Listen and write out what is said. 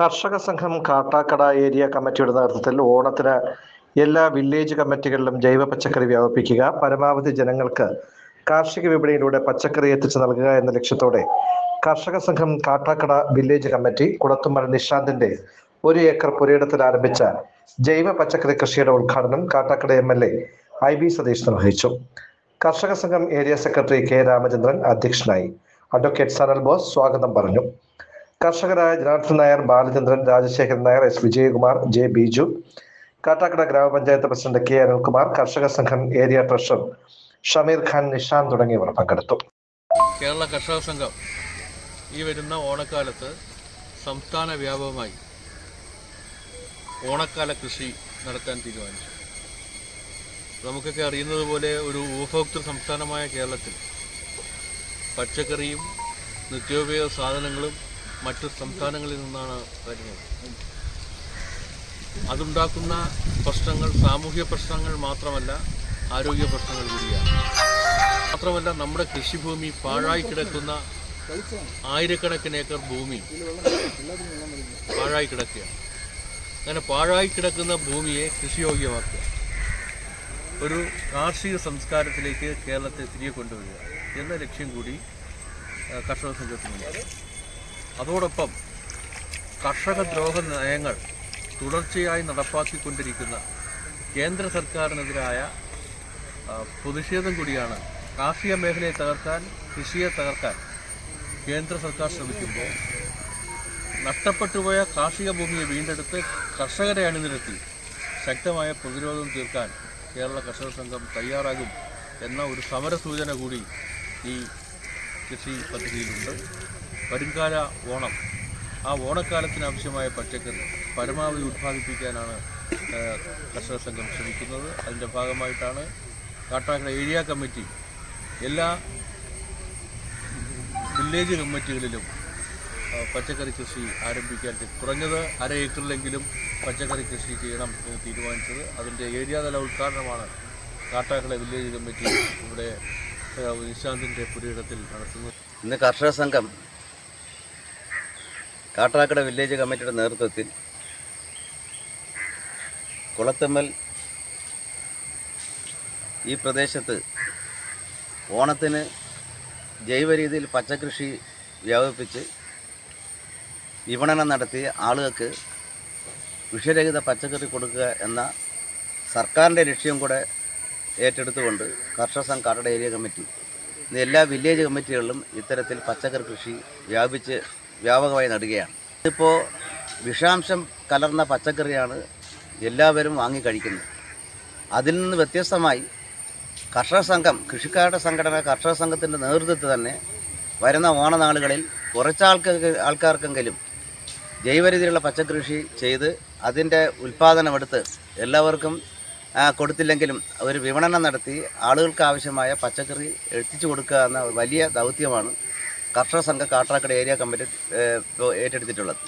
കർഷക സംഘം കാട്ടാക്കട ഏരിയ കമ്മിറ്റിയുടെ നേതൃത്വത്തിൽ ഓണത്തിന് എല്ലാ വില്ലേജ് കമ്മിറ്റികളിലും ജൈവ പച്ചക്കറി വ്യാപിപ്പിക്കുക. പരമാവധി ജനങ്ങൾക്ക് കാർഷിക വിപണിയിലൂടെ പച്ചക്കറി എത്തിച്ചു നൽകുക എന്ന ലക്ഷ്യത്തോടെ കർഷക സംഘം കാട്ടാക്കട വില്ലേജ് കമ്മിറ്റി കുളത്തുമല നിഷാന്തിന്റെ ഒരു ഏക്കർ പുരയിടത്തിൽ ആരംഭിച്ച ജൈവ പച്ചക്കറി കൃഷിയുടെ ഉദ്ഘാടനം Kattakada M L A I B Satheesh നിർവഹിച്ചു. Karshaka Sangham area secretary K Ramachandran അധ്യക്ഷനായി. അഡ്വക്കേറ്റ് സനൽ ബോസ് സ്വാഗതം പറഞ്ഞു. കർഷകരായ ജനാർദ്ദൻ നായർ ബാലചന്ദ്രൻ രാജശേഖരൻ നായർ എസ് വിജയകുമാർ ജെ ബിജു കാട്ടാക്കട ഗ്രാമപഞ്ചായത്ത് president K Anilkumar Karshaka Sangham area treasurer Shameer Khan Nishan തുടങ്ങിയവർ പങ്കെടുത്തു. കേരള കർഷക സംഘം ഈ വരുന്ന ഓണക്കാലത്ത് സംസ്ഥാന വ്യാപകമായി ഓണക്കാല കൃഷി നടത്താൻ തീരുമാനിച്ചു. നമുക്കൊക്കെ അറിയുന്നത് പോലെ ഒരു ഉപഭോക്തൃ സംസ്ഥാനമായ കേരളത്തിൽ പച്ചക്കറിയും നിത്യോപയോഗ സാധനങ്ങളും മറ്റു സംസ്ഥാനങ്ങളിൽ നിന്നാണ് വരുന്നത്. അതുണ്ടാക്കുന്ന പ്രശ്നങ്ങൾ സാമൂഹ്യ പ്രശ്നങ്ങൾ മാത്രമല്ല ആരോഗ്യ പ്രശ്നങ്ങൾ കൂടിയാണ്. മാത്രമല്ല നമ്മുടെ കൃഷിഭൂമി പാഴായി കിടക്കുന്ന ആയിരക്കണക്കിന് ഏക്കർ ഭൂമി പാഴായി കിടക്കുകയാണ്. അങ്ങനെ പാഴായി കിടക്കുന്ന ഭൂമിയെ കൃഷിയോഗ്യമാക്കുക. ഒരു കാർഷിക സംസ്കാരത്തിലേക്ക് കേരളത്തെ തിരികെ കൊണ്ടുവരിക എന്ന ലക്ഷ്യം കൂടി കർഷക സംഘത്തിനുണ്ട്. അതോടൊപ്പം കർഷക ദ്രോഹ നയങ്ങൾ തുടർച്ചയായി നടപ്പാക്കിക്കൊണ്ടിരിക്കുന്ന കേന്ദ്ര സർക്കാരിനെതിരായ പ്രതിഷേധം കൂടിയാണ് കാർഷിക മേഖലയെ തകർക്കാൻ കൃഷിയെ തകർക്കാൻ കേന്ദ്ര സർക്കാർ ശ്രമിക്കുമ്പോൾ നഷ്ടപ്പെട്ടുപോയ കാർഷിക ഭൂമിയെ വീണ്ടെടുത്ത് കർഷകരെ അണിനിരത്തി ശക്തമായ പ്രതിരോധം തീർക്കാൻ കേരള കർഷക സംഘം തയ്യാറാകും എന്ന ഒരു സമര സൂചന കൂടി ഈ കൃഷി പദ്ധതിയിലുണ്ട്. വരുംകാല ഓണം. ആ ഓണക്കാലത്തിനാവശ്യമായ പച്ചക്കറി പരമാവധി ഉത്പാദിപ്പിക്കാനാണ് കർഷക സംഘം ശ്രമിക്കുന്നത്. അതിന്റെ ഭാഗമായിട്ടാണ് കാട്ടാക്കട ഏരിയ കമ്മിറ്റി എല്ലാ വില്ലേജ് കമ്മിറ്റികളിലും പച്ചക്കറി കൃഷി ആരംഭിക്കാൻ കുറഞ്ഞത് അര ഏക്കറിലെങ്കിലും പച്ചക്കറി കൃഷി ചെയ്യണം എന്ന് തീരുമാനിച്ചത്. അതിന്റെ ഏരിയ തല ഉദ്ഘാടനമാണ് കാട്ടാക്കട വില്ലേജ് കമ്മിറ്റി ഇവിടെ നിശാന്തിന്റെ പുരയിടത്തിൽ നടത്തുന്നത്. ഇന്ന് കർഷക സംഘം കാട്ടാക്കട വില്ലേജ് കമ്മിറ്റിയുടെ നേതൃത്വത്തിൽ കുളത്തമ്മൽ ഈ പ്രദേശത്ത് ഓണത്തിന് ജൈവ രീതിയിൽ പച്ചക്കൃഷി വ്യാപിപ്പിച്ച് വിപണനം നടത്തി ആളുകൾക്ക് വിഷരഹിത പച്ചക്കറി കൊടുക്കുക എന്ന സർക്കാരിന്റെ ലക്ഷ്യം കൂടെ ഏറ്റെടുത്തുകൊണ്ട് കർഷക സംഘ് കാട്ടട ഏരിയ കമ്മിറ്റി എല്ലാ വില്ലേജ് കമ്മിറ്റികളിലും ഇത്തരത്തിൽ പച്ചക്കറി കൃഷി വ്യാപിച്ച് വ്യാപകമായി നടുകയാണ്. ഇതിപ്പോൾ വിഷാംശം കലർന്ന പച്ചക്കറിയാണ് എല്ലാവരും വാങ്ങി കഴിക്കുന്നത്. അതിൽ നിന്ന് വ്യത്യസ്തമായി കർഷക സംഘം കൃഷിക്കാരുടെ സംഘടന കർഷക സംഘത്തിന്റെ നേതൃത്വത്തിൽ തന്നെ വരുന്ന ഓണനാളുകളിൽ കുറച്ചാൾക്ക് ആൾക്കാർക്കെങ്കിലും ജൈവരീതിയിലുള്ള പച്ചക്കൃഷി ചെയ്ത് അതിന്റെ ഉൽപ്പാദനമെടുത്ത് എല്ലാവർക്കും കൊടുത്തില്ലെങ്കിലും ഒരു വിപണനം നടത്തി ആളുകൾക്ക് ആവശ്യമായ പച്ചക്കറി എത്തിച്ചു കൊടുക്കുക എന്ന വലിയ ദൗത്യമാണ് കർഷക സംഘം കാട്ടാക്കട ഏരിയ കമ്മിറ്റി ഏറ്റെടുത്തിട്ടുള്ളത്.